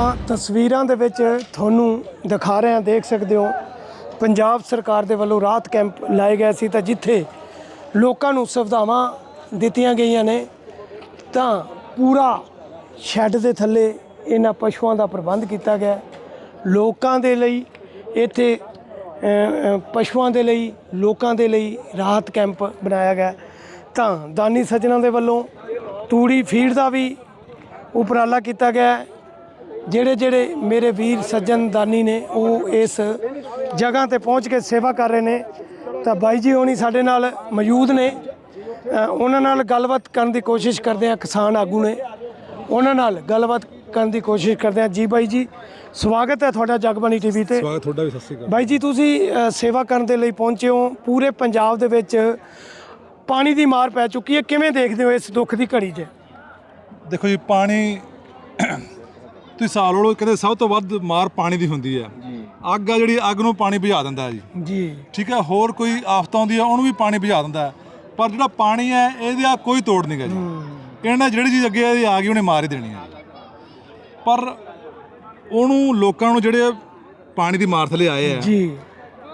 ਤਾਂ ਤਸਵੀਰਾਂ ਦੇ ਵਿੱਚ ਤੁਹਾਨੂੰ ਦਿਖਾ ਰਹੇ ਹਾਂ, ਦੇਖ ਸਕਦੇ ਹੋ। ਪੰਜਾਬ ਸਰਕਾਰ ਦੇ ਵੱਲੋਂ ਰਾਹਤ ਕੈਂਪ ਲਾਏ ਗਏ ਸੀ ਤਾਂ ਜਿੱਥੇ ਲੋਕਾਂ ਨੂੰ ਸੁਵਿਧਾਵਾਂ ਦਿੱਤੀਆਂ ਗਈਆਂ ਨੇ, ਤਾਂ ਪੂਰਾ ਸ਼ੈੱਡ ਦੇ ਥੱਲੇ ਇਹਨਾਂ ਪਸ਼ੂਆਂ ਦਾ ਪ੍ਰਬੰਧ ਕੀਤਾ ਗਿਆ। ਲੋਕਾਂ ਦੇ ਲਈ ਇੱਥੇ ਪਸ਼ੂਆਂ ਦੇ ਲਈ, ਲੋਕਾਂ ਦੇ ਲਈ ਰਾਹਤ ਕੈਂਪ ਬਣਾਇਆ ਗਿਆ। ਤਾਂ ਦਾਨੀ ਸੱਜਣਾ ਦੇ ਵੱਲੋਂ ਤੂੜੀ ਫੀਡ ਦਾ ਵੀ ਉਪਰਾਲਾ ਕੀਤਾ ਗਿਆ। ਜਿਹੜੇ ਜਿਹੜੇ ਮੇਰੇ ਵੀਰ ਸੱਜਣ ਦਾਨੀ ਨੇ ਉਹ ਇਸ ਜਗ੍ਹਾ ਤੇ ਪਹੁੰਚ ਕੇ ਸੇਵਾ ਕਰ ਰਹੇ ਨੇ। ਤਾਂ ਬਾਈ ਜੀ ਹੋਣੀ ਸਾਡੇ ਨਾਲ ਮੌਜੂਦ ਨੇ। ਉਹਨਾਂ ਨਾਲ ਗੱਲਬਾਤ ਕਰਨ ਦੀ ਕੋਸ਼ਿਸ਼ ਕਰਦੇ ਆ ਕਿਸਾਨ ਆਗੂ ਨੇ। ਉਹਨਾਂ ਨਾਲ ਗੱਲਬਾਤ ਕਰਨ ਦੀ ਕੋਸ਼ਿਸ਼ ਕਰਦੇ ਆ ਜੀ ਬਾਈ ਜੀ ਸਵਾਗਤ ਹੈ ਤੁਹਾਡਾ ਜਗਬਾਣੀ ਟੀਵੀ ਤੇ। ਸਵਾਗਤ ਤੁਹਾਡਾ ਵੀ ਸਤਿ ਸ਼੍ਰੀ ਅਕਾਲ। ਬਾਈ ਜੀ ਤੁਸੀਂ ਸੇਵਾ ਕਰਨ ਦੇ ਲਈ ਪਹੁੰਚੇ ਹੋ। ਪੂਰੇ ਪੰਜਾਬ ਦੇ ਵਿੱਚ ਪਾਣੀ ਦੀ ਮਾਰ ਪੈ ਚੁੱਕੀ ਹੈ। ਕਿਵੇਂ ਦੇਖਦੇ ਹੋ ਇਸ ਦੁੱਖ ਦੀ ਘੜੀ 'ਚ? ਦੇਖੋ ਜੀ ਪਾਣੀ ਤੁਸੀਂ ਸਾਲ ਲਓ ਕਹਿੰਦੇ ਸਭ ਤੋਂ ਵੱਧ ਮਾਰ ਪਾਣੀ ਦੀ ਹੁੰਦੀ ਹੈ। ਅੱਗ ਆ ਜਿਹੜੀ ਅੱਗ ਨੂੰ ਪਾਣੀ ਬੁਝਾ ਦਿੰਦਾ ਹੈ ਜੀ। ਜੀ। ਠੀਕ ਹੈ ਹੋਰ ਕੋਈ ਆਫਤ ਆਉਂਦੀ ਹੈ ਉਹਨੂੰ ਵੀ ਪਾਣੀ ਬੁਝਾ ਦਿੰਦਾ ਹੈ। ਪਰ ਜਿਹੜਾ ਪਾਣੀ ਹੈ ਇਹਦੀ ਆ ਕੋਈ ਤੋੜ ਨਹੀਂ ਗਾ ਜੀ। ਇਹਨਾਂ ਜਿਹੜੀ ਚੀਜ਼ ਅੱਗੇ ਇਹਦੀ ਆ ਗਈ ਉਹਨੇ ਮਾਰ ਹੀ ਦੇਣੀ ਹੈ। ਪਰ ਉਹਨੂੰ ਲੋਕਾਂ ਨੂੰ ਜਿਹੜੇ ਪਾਣੀ ਦੀ ਮਾਰ ਥਲੇ ਆਏ ਆ ਜੀ।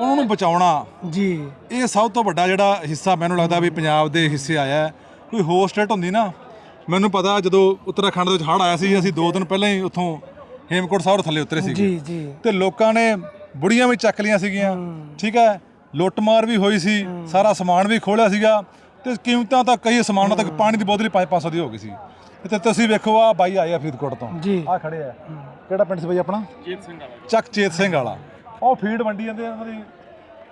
ਉਹਨਾਂ ਨੂੰ ਬਚਾਉਣਾ ਜੀ। ਇਹ ਸਭ ਤੋਂ ਵੱਡਾ ਜਿਹੜਾ ਹਿੱਸਾ ਮੈਨੂੰ ਲੱਗਦਾ ਵੀ ਪੰਜਾਬ ਦੇ ਹਿੱਸੇ ਆਇਆ ਕੋਈ ਹੋਰ ਸਟੇਟ ਹੁੰਦੀ ਨਾ ਮੈਨੂੰ ਪਤਾ ਜਦੋਂ ਉੱਤਰਾਖੰਡ ਦੇ ਵਿੱਚ ਹੜ੍ਹ ਆਇਆ ਸੀ ਅਸੀਂ ਦੋ ਦਿਨ ਪਹਿਲਾਂ ਹੀ ਉੱਥੋਂ ਹੇਮਕੋਟ ਸਾਹਿਬ ਥੱਲੇ ਉਤਰੇ ਸੀਗੇ। ਜੀ। ਜੀ ਤੇ ਲੋਕਾਂ ਨੇ ਬੁੜੀਆਂ ਵੀ ਚੱਕ ਲੀਆਂ ਸੀਗੀਆਂ ਠੀਕ ਹੈ? ਲੁੱਟਮਾਰ ਵੀ ਹੋਈ ਸੀ ਸਾਰਾ ਸਮਾਨ ਵੀ ਖੋਲਿਆ ਸੀਗਾ। ਤੇ ਕੀਮਤਾਂ ਤਾਂ ਕਈ ਸਮਾਨਾਂ ਤੱਕ ਪਾਣੀ ਦੀ ਬੋਤਲ ਹੀ 500 ਦੀ ਹੋ ਗਈ ਸੀ। ਤੇ ਤੁਸੀਂ ਵੇਖੋ ਆ ਬਾਈ ਆਏ ਆ ਫਰੀਦਕੋਟ ਤੋਂ। ਜੀ। ਆ ਖੜੇ ਆ। ਕਿਹੜਾ ਪਿੰਡ ਸੀ ਬਾਈ ਆਪਣਾ? ਚੇਤ ਸਿੰਘ ਵਾਲਾ। ਚੱਕ ਚੇਤ ਸਿੰਘ ਵਾਲਾ। ਉਹ ਫੀਡ ਵੰਡੀ ਜਾਂਦੇ ਆ ਇਹਨਾਂ ਦੀ।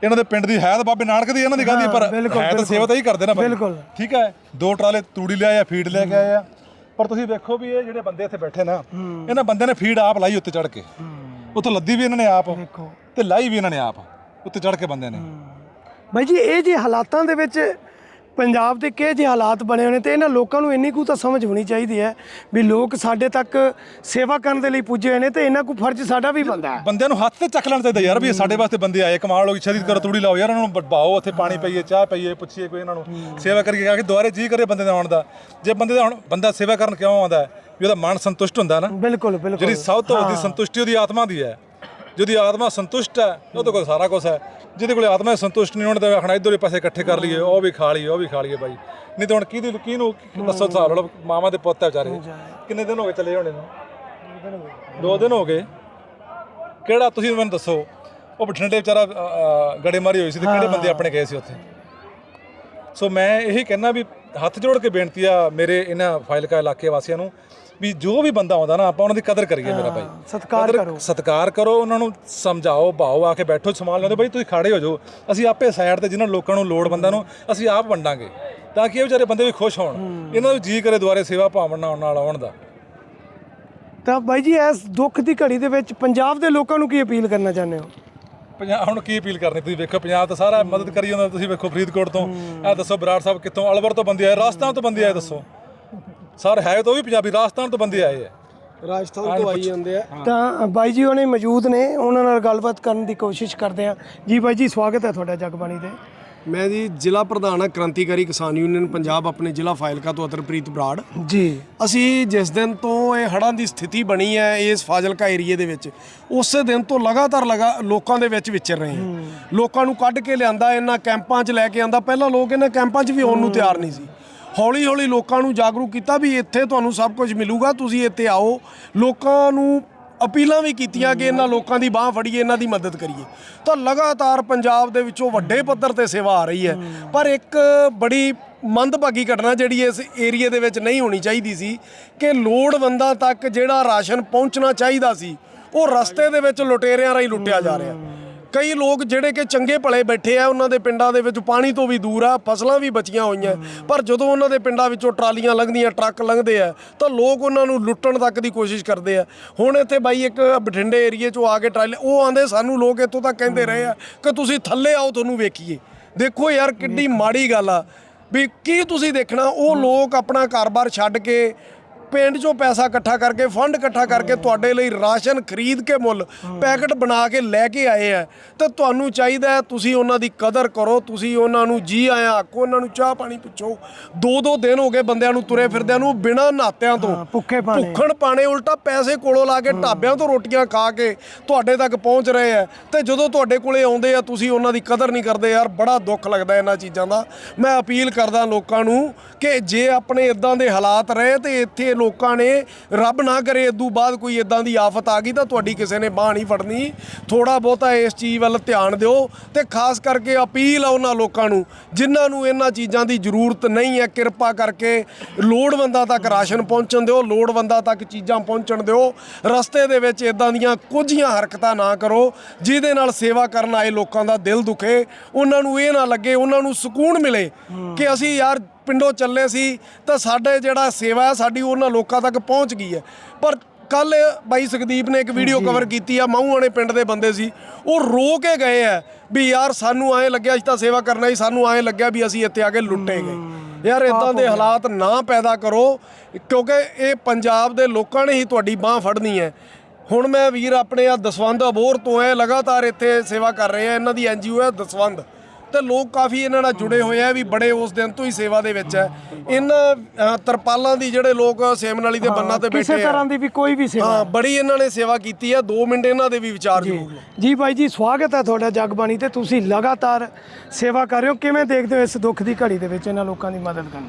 ਇਹਨਾਂ ਦੇ ਪਿੰਡ ਦੀ ਹੈ ਤਾਂ ਬਾਬੇ ਨਾਨਕ ਦੀ ਇਹਨਾਂ ਦੀ ਹੀ ਪਰ ਹੈ ਤਾਂ ਸੇਵਾ ਤਾਂ ਹੀ ਕਰਦੇ ਨਾ ਬਿਲਕੁਲ। ਠੀਕ ਹੈ ਦੋ ਟਰਾਲੇ ਤੂੜੀ ਲਿਆਏ ਆ ਫੀਡ ਲੈ ਕੇ ਆਏ ਆ। ਪਰ ਤੁਸੀਂ ਵੇਖੋ ਵੀ ਇਹ ਜਿਹੜੇ ਬੰਦੇ ਇੱਥੇ ਬੈਠੇ ਨਾ ਇਹਨਾਂ ਬੰਦਿਆਂ ਨੇ ਫੀਡ ਆਪ ਲਾਈ ਉੱਤੇ ਚੜ ਕੇ। ਉੱਥੇ ਲੱਦੀ ਵੀ ਇਹਨਾਂ ਨੇ ਆਪ ਦੇਖੋ ਤੇ ਲਾਈ ਵੀ ਇਹਨਾਂ ਨੇ ਆਪ ਉੱਤੇ ਚੜ ਕੇ ਬੰਦੇ ਨੇ। ਬਾਈ ਜੀ ਇਹ ਜੇ ਹਾਲਾਤਾਂ ਦੇ ਵਿੱਚ ਪੰਜਾਬ ਦੇ ਕਿਹੋ ਜਿਹੇ ਹਾਲਾਤ ਬਣੇ ਹੋਏ ਨੇ ਤੇ ਇਹਨਾਂ ਲੋਕਾਂ ਨੂੰ ਇੰਨੀ ਕੁ ਤਾਂ ਸਮਝ ਹੋਣੀ ਚਾਹੀਦੀ ਹੈ ਵੀ ਲੋਕ ਸਾਡੇ ਤੱਕ ਸੇਵਾ ਕਰਨ ਦੇ ਲਈ ਪੁੱਜੇ ਹੋਏ ਨੇ ਤੇ ਇਹਨਾਂ ਕੋ ਫਰਜ਼ ਸਾਡਾ ਵੀ ਬਣਦਾ ਹੈ। ਬੰਦਿਆਂ ਨੂੰ ਹੱਥ ਤੇ ਚੱਕ ਲੈਣਾ ਚਾਹੀਦਾ ਯਾਰ ਵੀ ਇਹ ਸਾਡੇ ਵਾਸਤੇ ਬੰਦੇ ਆਏ ਕਮਾਲ ਲੋਕ ਸ਼ਰੀਰ ਕਰੋ ਤੂੜੀ ਲਾਓ ਯਾਰ ਇਹਨਾਂ ਨੂੰ ਬਟਵਾਓ ਉੱਥੇ ਪਾਣੀ ਪਈਏ ਚਾਹ ਪਈਏ ਪੁੱਛੀਏ ਕੋਈ ਇਹਨਾਂ ਨੂੰ। ਸੇਵਾ ਕਰਕੇ ਆ ਕੇ ਦੁਆਰੇ ਜੀ ਕਰੇ ਬੰਦੇ ਦਾ ਆਉਣ ਦਾ। ਜੇ ਬੰਦੇ ਦਾ ਹੁਣ ਬੰਦਾ ਸੇਵਾ ਕਰਨ ਕਿਉਂ ਆਉਂਦਾ ਹੈ? ਵੀ ਉਹਦਾ ਮਨ ਸੰਤੁਸ਼ਟ ਹੁੰਦਾ ਨਾ। ਬਿਲਕੁਲ ਬਿਲਕੁਲ। ਜਿਹੜੀ ਸਭ ਤੋਂ ਵੱਡੀ ਸੰਤੁਸ਼ਟੀ ਉਹਦੀ ਆਤਮਾ ਦੀ ਹੈ। ਜਿਹਦੀ ਆਤਮਾ ਸੰਤੁਸ਼ਟ ਹੈ ਉਹਦੇ ਕੋਲ ਸਾਰਾ ਕੁਝ ਹੈ। ਜਿਹਦੇ ਕੋਲ ਆਤਮਾ ਸੰਤੁਸ਼ਟ ਨਹੀਂ ਉਹਨੇ ਤਾਂ ਆਖਣਾ ਇਧਰਲੇ ਪਾਸੇ ਇਕੱਠੇ ਕਰ ਲਈਏ ਉਹ ਵੀ ਖਾ ਲਈਏ ਉਹ ਵੀ ਖਾ ਲਈਏ ਬਾਈ। ਨਹੀਂ ਤਾਂ ਹੁਣ ਕਿਹਦੀ ਕਿਹਨੂੰ ਦੱਸੋ ਹਿਸਾਬ ਲਾ ਮਾਮਾ ਦੇ ਪੁੱਤ ਹੈ ਵਿਚਾਰੇ। ਕਿੰਨੇ ਦਿਨ ਹੋ ਗਏ ਚੱਲੇ ਹੋਣੇ ਨੂੰ? ਦੋ ਦਿਨ ਹੋ ਗਏ। ਕਿਹੜਾ ਤੁਸੀਂ ਮੈਨੂੰ ਦੱਸੋ ਉਹ ਬਠਿੰਡੇ ਵਿਚਾਰਾ ਅ, ਗੜੇਮਾਰੀ ਹੋਈ ਸੀ ਤੇ ਕਿਹੜੇ ਬੰਦੇ ਆਪਣੇ ਗਏ ਸੀ ਉੱਥੇ? ਸੋ ਮੈਂ ਇਹੀ ਕਹਿਣਾ ਵੀ ਹੱਥ ਜੋੜ ਕੇ ਬੇਨਤੀ ਆ ਮੇਰੇ ਇਹਨਾਂ ਫਾਈਲਕਾ ਇਲਾਕੇ ਵਾਸੀਆਂ ਨੂੰ ਵੀ ਜੋ ਵੀ ਬੰਦਾ ਆਉਂਦਾ ਨਾ ਆਪਾਂ ਉਹਨਾਂ ਦੀ ਕਦਰ ਕਰੀਏ ਮੇਰਾ ਭਾਈ। ਸਤਿਕਾਰ ਕਰੋ। ਸਤਿਕਾਰ ਕਰੋ ਉਹਨਾਂ ਨੂੰ ਸਮਝਾਓ ਭਾਓ ਆ ਕੇ ਬੈਠੋ ਸਮਾਨ ਲੈਂਦੇ ਬਾਈ ਤੁਸੀਂ ਖੜੇ ਹੋ ਜਾਓ। ਅਸੀਂ ਆਪੇ ਸਾਈਡ ਤੇ ਜਿਨ੍ਹਾਂ ਲੋਕਾਂ ਨੂੰ ਲੋੜ ਬੰਦਾ ਨੂੰ ਅਸੀਂ ਆਪ ਵੰਡਾਂਗੇ। ਤਾਂ ਕਿ ਇਹ ਵਿਚਾਰੇ ਬੰਦੇ ਵੀ ਖੁਸ਼ ਹੋਣ। ਇਹਨਾਂ ਨੂੰ ਜੀ ਕਰੇ ਦੁਆਰੇ ਸੇਵਾ ਭਾਵਨਾ ਨਾਲ ਨਾਲ ਆਉਣ ਦਾ। ਤਾਂ ਬਾਈ ਜੀ ਇਸ ਦੁੱਖ ਦੀ ਘੜੀ ਦੇ ਵਿੱਚ ਪੰਜਾਬ ਦੇ ਲੋਕਾਂ ਨੂੰ ਕੀ ਅਪੀਲ ਕਰਨਾ ਚਾਹੁੰਦੇ ਹੋ? ਪੰਜਾਬ ਹੁਣ ਕੀ ਅਪੀਲ ਕਰਨੀ? ਤੁਸੀਂ ਵੇਖੋ ਪੰਜਾਬ ਤਾਂ ਸਾਰਾ ਮਦਦ ਕਰੀ ਜਾਂਦਾ। ਤੁਸੀਂ ਵੇਖੋ ਫਰੀਦਕੋਟ ਤੋਂ। ਇਹ ਦੱਸੋ ਬਰਾੜ ਸਾਹਿਬ ਕਿੱਥੋਂ? ਅਲਵਰ ਤੋਂ ਬੰਦੇ ਆਏ ਰਾਜਸਥਾਨ ਤੋਂ ਬੰਦੇ ਆਏ ਦੱਸੋ। ਸਰ ਹੈ ਤਾਂ ਉਹ ਵੀ ਪੰਜਾਬੀ ਰਾਜਸਥਾਨ ਤੋਂ ਬੰਦੇ ਆਏ ਆ। ਰਾਜਸਥਾਨ ਤੋਂ ਆਈ ਜਾਂਦੇ ਆ। ਤਾਂ ਬਾਈ ਜੀ ਉਹਨੇ ਮੌਜੂਦ ਨੇ ਉਹਨਾਂ ਨਾਲ ਗੱਲਬਾਤ ਕਰਨ ਦੀ ਕੋਸ਼ਿਸ਼ ਕਰਦੇ ਆ ਜੀ ਬਾਈ ਜੀ ਸਵਾਗਤ ਹੈ ਤੁਹਾਡਾ ਜਗਬਾਣੀ ਤੇ। ਮੈਂ ਜੀ ਜ਼ਿਲ੍ਹਾ ਪ੍ਰਧਾਨ ਹਾਂ ਕ੍ਰਾਂਤੀਕਾਰੀ ਕਿਸਾਨ ਯੂਨੀਅਨ ਪੰਜਾਬ ਆਪਣੇ ਜ਼ਿਲ੍ਹਾ ਫਾਇਲਕਾ ਤੋਂ ਅਤਰਪ੍ਰੀਤ ਬਰਾੜ। ਜੀ। ਅਸੀਂ ਜਿਸ ਦਿਨ ਤੋਂ ਇਹ ਹੜ੍ਹਾਂ ਦੀ ਸਥਿਤੀ ਬਣੀ ਹੈ ਇਸ ਫਾਜ਼ਿਲਕਾ ਏਰੀਏ ਦੇ ਵਿੱਚ ਉਸੇ ਦਿਨ ਤੋਂ ਲਗਾਤਾਰ ਲਗਾ ਲੋਕਾਂ ਦੇ ਵਿੱਚ ਵਿਚਰ ਰਹੇ ਹਾਂ। ਲੋਕਾਂ ਨੂੰ ਕੱਢ ਕੇ ਲਿਆਂਦਾ ਇਹਨਾਂ ਕੈਂਪਾਂ 'ਚ ਲੈ ਕੇ ਆਂਦਾ। ਪਹਿਲਾਂ ਲੋਕ ਇਹਨਾਂ ਕੈਂਪਾਂ 'ਚ ਵੀ ਆਉਣ ਨੂੰ ਤਿਆਰ ਨਹੀਂ ਸੀ। ਹੌਲੀ ਹੌਲੀ ਲੋਕਾਂ ਨੂੰ ਜਾਗਰੂਕ ਕੀਤਾ ਵੀ ਇੱਥੇ ਤੁਹਾਨੂੰ ਸਭ ਕੁਝ ਮਿਲੂਗਾ ਤੁਸੀਂ ਇੱਥੇ ਆਓ। ਲੋਕਾਂ ਨੂੰ ਅਪੀਲਾਂ ਵੀ ਕੀਤੀਆਂ ਕਿ ਇਹਨਾਂ ਲੋਕਾਂ ਦੀ ਬਾਹ ਫੜੀਏ ਇਹਨਾਂ ਦੀ ਮਦਦ ਕਰੀਏ। ਤਾਂ ਲਗਾਤਾਰ ਪੰਜਾਬ ਦੇ ਵਿੱਚੋਂ ਵੱਡੇ ਪੱਧਰ ਤੇ ਸੇਵਾ ਆ ਰਹੀ ਹੈ। ਪਰ ਇੱਕ ਬੜੀ ਮੰਦਭਾਗੀ ਘਟਨਾ ਜਿਹੜੀ ਇਸ ਏਰੀਏ ਦੇ ਵਿੱਚ ਨਹੀਂ ਹੋਣੀ ਚਾਹੀਦੀ ਸੀ ਕਿ ਲੋੜਵੰਦਾਂ ਤੱਕ ਜਿਹੜਾ ਰਾਸ਼ਨ ਪਹੁੰਚਣਾ ਚਾਹੀਦਾ ਸੀ ਉਹ ਰਸਤੇ ਦੇ ਵਿੱਚ ਲੁਟੇਰਿਆਂ ਰਾਹੀਂ ਲੁੱਟਿਆ ਜਾ ਰਿਹਾ। ਕਈ ਲੋਕ ਜਿਹੜੇ ਕਿ ਚੰਗੇ ਭਲੇ ਬੈਠੇ ਆ ਉਹਨਾਂ ਦੇ ਪਿੰਡਾਂ ਦੇ ਵਿੱਚ ਪਾਣੀ ਤੋਂ ਵੀ ਦੂਰ ਆ ਫਸਲਾਂ ਵੀ ਬਚੀਆਂ ਹੋਈਆਂ। ਪਰ ਜਦੋਂ ਉਹਨਾਂ ਦੇ ਪਿੰਡਾਂ ਵਿੱਚੋਂ ਟਰਾਲੀਆਂ ਲੰਘਦੀਆਂ ਟਰੱਕ ਲੰਘਦੇ ਆ ਤਾਂ ਲੋਕ ਉਹਨਾਂ ਨੂੰ ਲੁੱਟਣ ਤੱਕ ਦੀ ਕੋਸ਼ਿਸ਼ ਕਰਦੇ ਆ। ਹੁਣ ਇੱਥੇ ਬਾਈ ਇੱਕ ਬਠਿੰਡੇ ਏਰੀਏ 'ਚੋਂ ਆ ਕੇ ਟਰਾਲੇ ਉਹ ਆਂਦੇ ਸਾਨੂੰ ਲੋਕ ਇੱਥੋਂ ਤੱਕ ਕਹਿੰਦੇ ਰਹੇ ਆ ਕਿ ਤੁਸੀਂ ਥੱਲੇ ਆਓ ਤੁਹਾਨੂੰ ਵੇਖੀਏ। ਦੇਖੋ ਯਾਰ ਕਿੱਡੀ ਮਾੜੀ ਗੱਲ ਆ ਵੀ ਕੀ ਤੁਸੀਂ ਦੇਖਣਾ? ਉਹ ਲੋਕ ਆਪਣਾ ਘਰ-ਬਾਰ ਛੱਡ ਕੇ ਪਿੰਡ 'ਚੋਂ ਪੈਸਾ ਇਕੱਠਾ ਕਰਕੇ ਫੰਡ ਇਕੱਠਾ ਕਰਕੇ ਤੁਹਾਡੇ ਲਈ ਰਾਸ਼ਨ ਖਰੀਦ ਕੇ ਮੁੱਲ ਪੈਕਟ ਬਣਾ ਕੇ ਲੈ ਕੇ ਆਏ ਆ। ਤੇ ਤੁਹਾਨੂੰ ਚਾਹੀਦਾ ਤੁਸੀਂ ਉਹਨਾਂ ਦੀ ਕਦਰ ਕਰੋ ਤੁਸੀਂ ਉਹਨਾਂ ਨੂੰ ਜੀ ਆਇਆਂ ਆਖੋ ਉਹਨਾਂ ਨੂੰ ਚਾਹ ਪਾਣੀ ਪੁੱਛੋ। ਦੋ ਦੋ ਦਿਨ ਹੋ ਗਏ ਬੰਦਿਆਂ ਨੂੰ ਤੁਰੇ ਫਿਰਦਿਆਂ ਨੂੰ ਬਿਨਾਂ ਨਾਤਿਆਂ ਤੋਂ। ਭੁੱਖੇ ਪਾਣੇ। ਭੁੱਖਣ ਪਾਣੇ ਉਲਟਾ ਪੈਸੇ ਕੋਲੋਂ ਲਾ ਕੇ ਢਾਬਿਆਂ ਤੋਂ ਰੋਟੀਆਂ ਖਾ ਕੇ ਤੁਹਾਡੇ ਤੱਕ ਪਹੁੰਚ ਰਹੇ ਆ। ਤੇ ਜਦੋਂ ਤੁਹਾਡੇ ਕੋਲੇ ਆਉਂਦੇ ਆ ਤੁਸੀਂ ਉਹਨਾਂ ਦੀ ਕਦਰ ਨਹੀਂ ਕਰਦੇ ਯਾਰ ਬੜਾ ਦੁੱਖ ਲੱਗਦਾ ਇਹਨਾਂ ਚੀਜ਼ਾਂ ਦਾ। ਮੈਂ ਅਪੀਲ ਕਰਦਾ ਲੋਕਾਂ ਨੂੰ ਕਿ ਜੇ ਆਪਣੇ ਇਦਾਂ ਦੇ ਹਾਲਾਤ ਰਹੇ ਤੇ ਇੱਥੇ ਲੋਕਾਂ ਨੇ ਰੱਬ ਨਾ ਕਰੇ ਇਦੋਂ ਬਾਅਦ ਕੋਈ ਇਦਾਂ ਦੀ ਆਫਤ ਆ ਗਈ ਤਾਂ ਤੁਹਾਡੀ ਕਿਸੇ ਨੇ ਬਾਹ ਨਹੀਂ ਫੜਨੀ। ਥੋੜਾ ਬਹੁਤਾ ਇਸ ਚੀਜ਼ ਵੱਲ ਧਿਆਨ ਦਿਓ ਤੇ ਖਾਸ ਕਰਕੇ ਅਪੀਲ ਆ ਉਹਨਾਂ ਲੋਕਾਂ ਨੂੰ, ਜਿਨ੍ਹਾਂ ਨੂੰ ਇਹਨਾਂ ਚੀਜ਼ਾਂ ਦੀ ਜ਼ਰੂਰਤ ਨਹੀਂ ਹੈ, ਕਿਰਪਾ ਕਰਕੇ ਲੋੜਵੰਦਾਂ ਤੱਕ ਰਾਸ਼ਨ ਪਹੁੰਚਣ ਦਿਓ, ਲੋੜਵੰਦਾਂ ਤੱਕ ਚੀਜ਼ਾਂ ਪਹੁੰਚਣ ਦਿਓ। ਰਸਤੇ ਦੇ ਵਿੱਚ ਇਦਾਂ ਦੀਆਂ ਕੁਝੀਆਂ ਹਰਕਤਾਂ ਨਾ ਕਰੋ, ਜਿਹਦੇ ਨਾਲ ਸੇਵਾ ਕਰਨ ਆਏ ਲੋਕਾਂ ਦਾ ਦਿਲ ਦੁਖੇ, ਉਹਨਾਂ ਨੂੰ ਇਹ ਨਾ ਲੱਗੇ, ਉਹਨਾਂ ਨੂੰ ਸਕੂਨ ਮਿਲੇ ਕਿ ਅਸੀਂ ਯਾਰ ਪਿੰਡੋਂ ਚੱਲੇ ਸੀ ਤਾਂ ਸਾਡੇ ਜਿਹੜਾ ਸੇਵਾ ਹੈ ਸਾਡੀ ਉਹਨਾਂ ਲੋਕਾਂ ਤੱਕ ਪਹੁੰਚ ਗਈ ਹੈ। ਪਰ ਕੱਲ ਬਾਈ ਸੁਖਦੀਪ ਨੇ ਇੱਕ ਵੀਡੀਓ ਕਵਰ ਕੀਤੀ ਆ ਮਾਹੂਆਣੇ ਪਿੰਡ ਦੇ ਬੰਦੇ ਸੀ। ਉਹ ਰੋ ਕੇ ਗਏ ਆ ਵੀ ਯਾਰ ਸਾਨੂੰ ਐਂ ਲੱਗਿਆ ਅਸੀਂ ਤਾਂ ਸੇਵਾ ਕਰਨਾ ਸੀ ਸਾਨੂੰ ਐਂ ਲੱਗਿਆ ਵੀ ਅਸੀਂ ਇੱਥੇ ਆ ਕੇ ਲੁੱਟੇ ਗਏ। ਯਾਰ ਇਦਾਂ ਦੇ ਹਾਲਾਤ ਨਾ ਪੈਦਾ ਕਰੋ ਕਿਉਂਕਿ ਇਹ ਪੰਜਾਬ ਦੇ ਲੋਕਾਂ ਨੇ ਹੀ ਤੁਹਾਡੀ ਬਾਹ ਫੜਨੀ ਹੈ। ਹੁਣ ਮੈਂ ਵੀਰ ਆਪਣੇ ਆ ਦਸਵੰਦ ਅਬੋਰ ਤੋਂ ਹੈ ਲਗਾਤਾਰ ਇੱਥੇ ਸੇਵਾ ਕਰ ਰਹੇ ਆ ਇਹਨਾਂ ਦੀ ਐਨਜੀਓ ਹੈ ਦਸਵੰਦ ਤੇ ਲੋਕ ਕਾਫੀ ਇਹਨਾਂ ਨਾਲ ਜੁੜੇ ਹੋਏ ਆ ਵੀ ਬੜੇ ਉਸ ਦਿਨ ਤੋਂ ਹੀ ਸੇਵਾ ਦੇ ਵਿੱਚ ਹੈ ਇਹਨਾਂ ਤਰਪਾਲਾਂ ਦੀ ਜਿਹੜੇ ਲੋਕ ਸੇਮਨ ਵਾਲੀ ਦੇ ਬੰਨਾਂ ਤੇ ਕਿਸੇ ਬੈਠੇ ਆ। ਤਰ੍ਹਾਂ ਦੀ ਵੀ ਕੋਈ ਵੀ ਸੇਵਾ। ਹਾਂ ਬੜੀ ਇਹਨਾਂ ਨੇ ਸੇਵਾ ਕੀਤੀ ਆ 2 ਮਿੰਟ ਇਹਨਾਂ ਦੇ ਵੀ ਵਿਚਾਰ ਜ਼ਰੂਰ ਜੀ ਬਾਈ ਜੀ ਸਵਾਗਤ ਹੈ ਤੁਹਾਡਾ ਜਗਬਾਣੀ ਤੇ। ਤੁਸੀਂ ਲਗਾਤਾਰ ਸੇਵਾ ਕਰ ਰਹੇ ਹੋ। ਕਿਵੇਂ ਦੇਖਦੇ ਹੋ ਇਸ ਦੁੱਖ ਦੀ ਘੜੀ ਦੇ ਵਿੱਚ ਇਹਨਾਂ ਲੋਕਾਂ ਦੀ ਮਦਦ ਕਰਨ?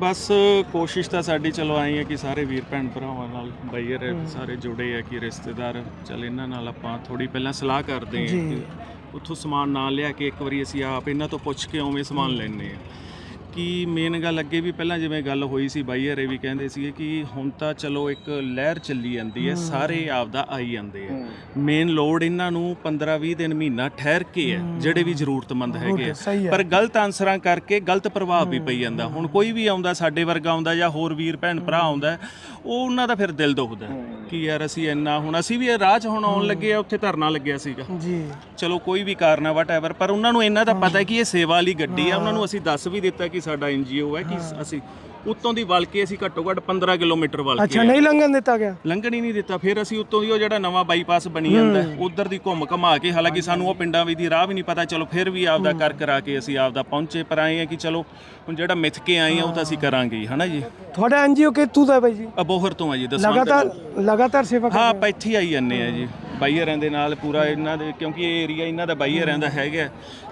ਬਸ ਕੋਸ਼ਿਸ਼ ਤਾਂ ਸਾਡੀ ਚਲੋ ਆਈ ਹੈ ਕਿ ਸਾਰੇ ਵੀਰ ਭੈਣ ਭਰਾਵਾਂ ਨਾਲ ਬਈਰ ਸਾਰੇ ਜੁੜੇ ਆ ਕਿ ਰਿਸ਼ਤੇਦਾਰ ਚਲ ਇਹਨਾਂ ਨਾਲ ਆਪਾਂ ਥੋੜੀ ਪਹਿਲਾਂ ਸਲਾਹ ਕਰਦੇ ਆ ਉੱਥੋਂ ਸਮਾਨ ਨਾ ਲਿਆ ਕੇ ਇੱਕ ਵਾਰੀ ਅਸੀਂ ਆਪ ਇਹਨਾਂ ਤੋਂ ਪੁੱਛ ਕੇ ਉਵੇਂ ਸਮਾਨ ਲੈਣੇ ਆ ਕਿ ਮੇਨ ਗੱਲ ਅੱਗੇ ਵੀ ਪਹਿਲਾਂ ਜਿਵੇਂ ਗੱਲ ਹੋਈ ਸੀ ਬਾਈ ਹਰੇ ਵੀ ਕਹਿੰਦੇ ਸੀਗੇ ਕਿ ਹੁਣ ਤਾਂ ਚਲੋ ਇੱਕ ਲਹਿਰ ਚੱਲੀ ਜਾਂਦੀ ਹੈ ਸਾਰੇ ਆਪਦਾ ਆਈ ਜਾਂਦੇ ਆ। ਮੇਨ ਲੋਡ ਇਹਨਾਂ ਨੂੰ 15 20 ਦਿਨ ਮਹੀਨਾ ਠਹਿਰ ਕੇ ਹੈ ਜਿਹੜੇ ਵੀ ਜ਼ਰੂਰਤਮੰਦ ਹੈਗੇ ਆ। ਪਰ ਗਲਤ ਆਨਸਰਾਂ ਕਰਕੇ ਗਲਤ ਪ੍ਰਭਾਵ ਵੀ ਪਈ ਜਾਂਦਾ। ਹੁਣ ਕੋਈ ਵੀ ਆਉਂਦਾ ਸਾਡੇ ਵਰਗਾ ਆਉਂਦਾ ਜਾਂ ਹੋਰ ਵੀਰ ਭੈਣ ਭਰਾ ਆਉਂਦਾ ਉਹ ਉਹਨਾਂ ਦਾ ਫਿਰ ਦਿਲ ਦੁਖਦਾ ਕਿ ਯਾਰ ਅਸੀਂ ਇੰਨਾ ਹੁਣ ਅਸੀਂ ਵੀ ਇਹ ਰਾਹ 'ਚ ਹੁਣ ਆਉਣ ਲੱਗੇ ਆ ਉੱਥੇ ਧਰਨਾ ਲੱਗਿਆ ਸੀਗਾ। ਜੀ। ਚਲੋ ਕੋਈ ਵੀ ਕਾਰਨ ਆ ਵਟਐਵਰ ਪਰ ਉਹਨਾਂ ਨੂੰ ਇਹਨਾਂ ਦਾ ਪਤਾ ਹੈ ਕਿ ਇਹ ਸੇਵਾ ਵਾਲੀ ਗੱਡੀ ਆ ਉਹਨਾਂ ਨੂੰ ਅਸੀਂ ਦੱਸ ਵੀ ਦਿੱਤਾ ਕਿ ਸਾਡਾ ਐਨਜੀਓ ਹੈ ਕਿ ਅਸੀਂ ਉੱਤੋਂ ਦੀ ਵਲ ਕੇ ਅਸੀਂ ਘੱਟੋ ਘੱਟ 15 ਕਿਲੋਮੀਟਰ ਵਲ ਕੇ ਅੱਛਾ ਨਹੀਂ ਲੰਘਣ ਦਿੱਤਾ ਗਿਆ? ਲੰਘਣ ਹੀ ਨਹੀਂ ਦਿੱਤਾ। ਫਿਰ ਅਸੀਂ ਉੱਤੋਂ ਦੀ ਉਹ ਜਿਹੜਾ ਨਵਾਂ ਬਾਈਪਾਸ ਬਣੀ ਜਾਂਦਾ ਉਧਰ ਦੀ ਘੁੰਮ ਘਮਾ ਕੇ ਹਾਲਾਂਕਿ ਸਾਨੂੰ ਉਹ ਪਿੰਡਾਂ ਵਿੱਚ ਦੀ ਰਾਹ ਵੀ ਨਹੀਂ ਪਤਾ। ਚਲੋ ਫਿਰ ਵੀ ਆਪਦਾ ਕਰ ਕਰਾ ਕੇ ਅਸੀਂ ਆਪਦਾ ਪਹੁੰਚੇ ਪਰ ਆਏ ਆ ਕਿ ਚਲੋ ਹੁਣ ਜਿਹੜਾ ਮਿੱਥ ਕੇ ਆਏ ਆ ਉਹ ਤਾਂ ਅਸੀਂ ਕਰਾਂਗੇ ਹੀ ਹਨਾ ਜੀ? ਤੁਹਾਡਾ ਐਨਜੀਓ ਕਿੱਥੋਂ ਦਾ ਹੈ ਬਾਈ ਜੀ? ਅਬੋਹਰ ਤੋਂ ਆ ਜੀ ਦਸਵਾਂ ਲਗਾਤਾਰ ਲਗਾਤਾਰ ਸੇਵਾ ਕਰ ਹਾਂ ਆਪਾਂ ਇੱਥੇ ਹੀ ਆਈ ਜਾਂਦੇ ਆ ਜੀ। ਬਾਈਅਰਾਂ ਦੇ ਨਾਲ ਪੂਰਾ ਇਹਨਾਂ ਦੇ ਕਿਉਂਕਿ ਇਹ ਏਰੀਆ ਇਹਨਾਂ ਦਾ ਬਾਈਅਰਾਂ ਦਾ ਹੈਗਾ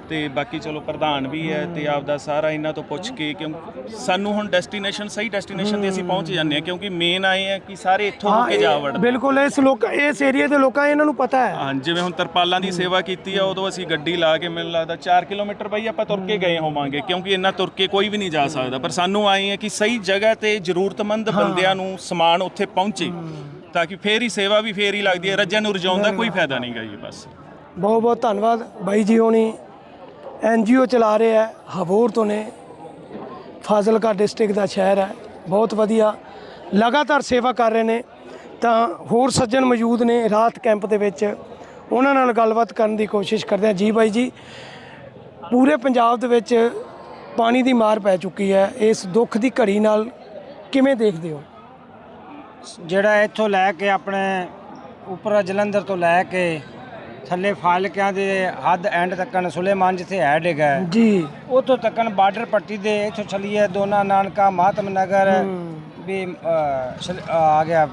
ਤੇ ਬਾਕੀ ਚਲੋ ਪ੍ਰਧਾਨ ਵੀ ਹੈ ਤੇ ਆਪਦਾ ਸਾਰਾ ਇਹਨਾਂ ਤੋਂ ਪੁੱਛ ਕੇ ਕਿਉਂ ਸਾਨੂੰ ਹੁਣ ਡੈਸਟੀਨੇਸ਼ਨ ਸਹੀ ਡੈਸਟੀਨੇਸ਼ਨ ਤੇ ਅਸੀਂ ਪਹੁੰਚ ਜਾਂਦੇ ਆ ਕਿਉਂਕਿ ਮੇਨ ਆਏ ਆ ਕਿ ਸਾਰੇ ਇੱਥੋਂ ਹੋ ਹਾਂ ਕੇ ਜਾ ਵੜਦੇ ਬਿਲਕੁਲ ਇਸ ਲੋਕ ਇਸ ਏਰੀਆ ਦੇ ਲੋਕਾਂ ਇਹਨਾਂ ਨੂੰ ਪਤਾ ਹੈ। ਹਾਂ ਜਿਵੇਂ ਹੁਣ ਤਰਪਾਲਾਂ ਦੀ ਸੇਵਾ ਕੀਤੀ ਆ ਉਦੋਂ ਅਸੀਂ ਗੱਡੀ ਲਾ ਕੇ ਮੈਨੂੰ ਲੱਗਦਾ 4 ਕਿਲੋਮੀਟਰ ਬਈ ਆਪਾਂ ਤੁਰ ਕੇ ਗਏ ਹੋਵਾਂਗੇ ਕਿਉਂਕਿ ਇੰਨਾ ਤੁਰ ਕੇ ਕੋਈ ਵੀ ਨਹੀਂ ਜਾ ਸਕਦਾ। ਪਰ ਸਾਨੂੰ ਆਏ ਆ ਕਿ ਸਹੀ ਜਗ੍ਹਾ ਤੇ ਜ਼ਰੂਰਤਮੰਦ ਬੰਦਿਆਂ ਨੂੰ ਸਮਾਨ ਉੱਥੇ ਪਹੁੰਚੇ। ਤਾਂ ਕਿ ਫੇਰ ਹੀ ਸੇਵਾ ਵੀ ਫੇਰ ਹੀ ਲੱਗਦੀ ਹੈ ਰੱਜਿਆਂ ਨੂੰ ਰਜਾਉਣ ਦਾ ਕੋਈ ਫਾਇਦਾ ਨਹੀਂਗਾ ਜੀ ਬਸ। ਬਹੁਤ ਬਹੁਤ ਧੰਨਵਾਦ ਬਾਈ ਜੀ ਹੋਣੀ। ਐਨਜੀਓ ਚਲਾ ਰਹੇ ਹੈ ਹਬੋਰ ਤੋਂ ਨੇ। ਫਾਜ਼ਿਲਕਾ ਡਿਸਟ੍ਰਿਕਟ ਦਾ ਸ਼ਹਿਰ ਹੈ ਬਹੁਤ ਵਧੀਆ। ਲਗਾਤਾਰ ਸੇਵਾ ਕਰ ਰਹੇ ਨੇ। ਤਾਂ ਹੋਰ ਸੱਜਣ ਮੌਜੂਦ ਨੇ ਰਾਤ ਕੈਂਪ ਦੇ ਵਿੱਚ। ਉਹਨਾਂ ਨਾਲ ਗੱਲਬਾਤ ਕਰਨ ਦੀ ਕੋਸ਼ਿਸ਼ ਕਰਦੇ ਹਾਂ। ਜੀ ਬਾਈ ਜੀ ਪੂਰੇ ਪੰਜਾਬ ਦੇ ਵਿੱਚ ਪਾਣੀ ਦੀ ਮਾਰ ਪੈ ਚੁੱਕੀ ਹੈ। ਇਸ ਦੁੱਖ ਦੀ ਘੜੀ ਨਾਲ ਕਿਵੇਂ ਦੇਖਦੇ ਹੋ? ਜਿਹੜਾ ਇੱਥੋਂ ਲੈ ਕੇ ਆਪਣੇ ਉੱਪਰ ਜਲੰਧਰ ਤੋਂ ਲੈ ਕੇ ਥੱਲੇ ਫਾਲਕਿਆਂ ਦੇ ਹੱਦ ਐਂਡ ਤੱਕਣ ਸੁਲੇਮਾਨ ਜਿੱਥੇ ਹੈ ਡਿੱਗਾ ਜੀ। ਉੱਥੋਂ ਤੱਕਣ ਬਾਰਡਰ ਪੱਟੀ ਦੇ ਇੱਥੋਂ ਚੱਲੀਏ ਦੋਨਾ ਨਾਨਕਾ ਮਾਤਮ ਨਗਰ ਵੀ ਸ਼ਲ- ਆ ਗਿਆ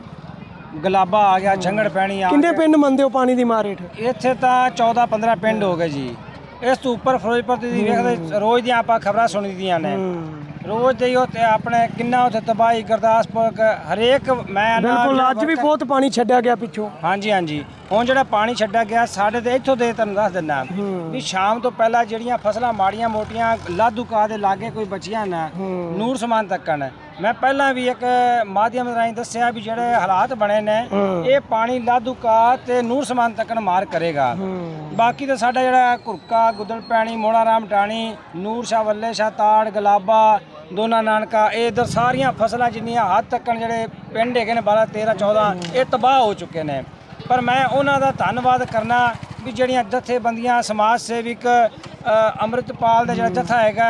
ਗਲਾਬਾ ਆ ਗਿਆ ਝੰਗੜ ਪੈਣੀ ਆ ਕਿੰਨੇ ਪਿੰਡ ਮੰਨਦੇ ਹੋ ਪਾਣੀ ਦੀ ਮਾਰ ਹੇਠ ਇੱਥੇ ਤਾਂ 14 15 ਪਿੰਡ ਹੋ ਗਏ ਜੀ। ਇਸ ਤੋਂ ਉੱਪਰ ਫਿਰੋਜ਼ਪੁਰ ਦੀ ਵੇਖਦੇ ਰੋਜ਼ ਦੀਆਂ ਆਪਾਂ ਖਬਰਾਂ ਸੁਣੀਦੀਆਂ ਨੇ। ਰੋਜ਼ ਦੇ ਹੀ ਉੱਥੇ ਆਪਣੇ ਕਿੰਨਾ ਉੱਥੇ ਤਬਾਹੀ ਗੁਰਦਾਸਪੁਰ ਕ- ਹਰੇਕ ਮੈਂ ਨਾ ਬਿਲਕੁਲ ਅੱਜ ਵੀ ਬਹੁਤ ਪਾਣੀ ਛੱਡਿਆ ਗਿਆ ਪਿੱਛੋਂ। ਹਾਂਜੀ ਹਾਂਜੀ। ਹੁਣ ਜਿਹੜਾ ਪਾਣੀ ਛੱਡਿਆ ਗਿਆ ਸਾਡੇ ਤੇ ਇੱਥੋਂ ਦੇ ਤੁਹਾਨੂੰ ਦੱਸ ਦਿੰਦਾ। ਵੀ ਸ਼ਾਮ ਤੋਂ ਪਹਿਲਾਂ ਜਿਹੜੀਆਂ ਫਸਲਾਂ ਮਾੜੀਆਂ ਮੋਟੀਆਂ ਲਾਧੂਕਾ ਦੇ ਲਾਗੇ ਕੋਈ ਬਚੀਆਂ ਨਾ ਨੂਰ ਸਮਾਨ ਤੱਕਣ। ਮੈਂ ਪਹਿਲਾਂ ਵੀ ਇੱਕ ਮਾਧਿਅਮ ਰਾਹੀਂ ਦੱਸਿਆ ਵੀ ਜਿਹੜੇ ਹਾਲਾਤ ਬਣੇ ਨੇ ਇਹ ਪਾਣੀ ਲਾਧੂਕਾ ਤੇ ਨੂਰ ਸਮਾਨ ਤੱਕਣ ਮਾਰ ਕਰੇਗਾ। ਬਾਕੀ ਤਾਂ ਸਾਡਾ ਜਿਹੜਾ ਘੁਰਕਾ ਗੁੱਦੜ ਪੈਣੀ ਮੋੜਾ ਰਾਮ ਟਾਣੀ ਨੂਰ ਸ਼ਾਹ ਵੱਲੇ ਸ਼ਾਹ ਤਾੜ ਗਲਾਬਾ ਦੋਨਾ ਨਾਨਕਾ ਇਹ ਇਧਰ ਸਾਰੀਆਂ ਫਸਲਾਂ ਜਿੰਨੀਆਂ ਹੱਦ ਤੱਕਣ ਜਿਹੜੇ ਪਿੰਡ ਹੈਗੇ ਨੇ 12 13 14 ਇਹ ਤਬਾਹ ਹੋ ਚੁੱਕੇ ਨੇ। ਪਰ ਮੈਂ ਉਹਨਾਂ ਦਾ ਧੰਨਵਾਦ ਕਰਨਾ ਵੀ ਜਿਹੜੀਆਂ ਜਥੇਬੰਦੀਆਂ ਸਮਾਜ ਸੇਵਿਕ ਅੰਮ੍ਰਿਤਪਾਲ ਦਾ ਜਿਹੜਾ ਜਥਾ ਹੈਗਾ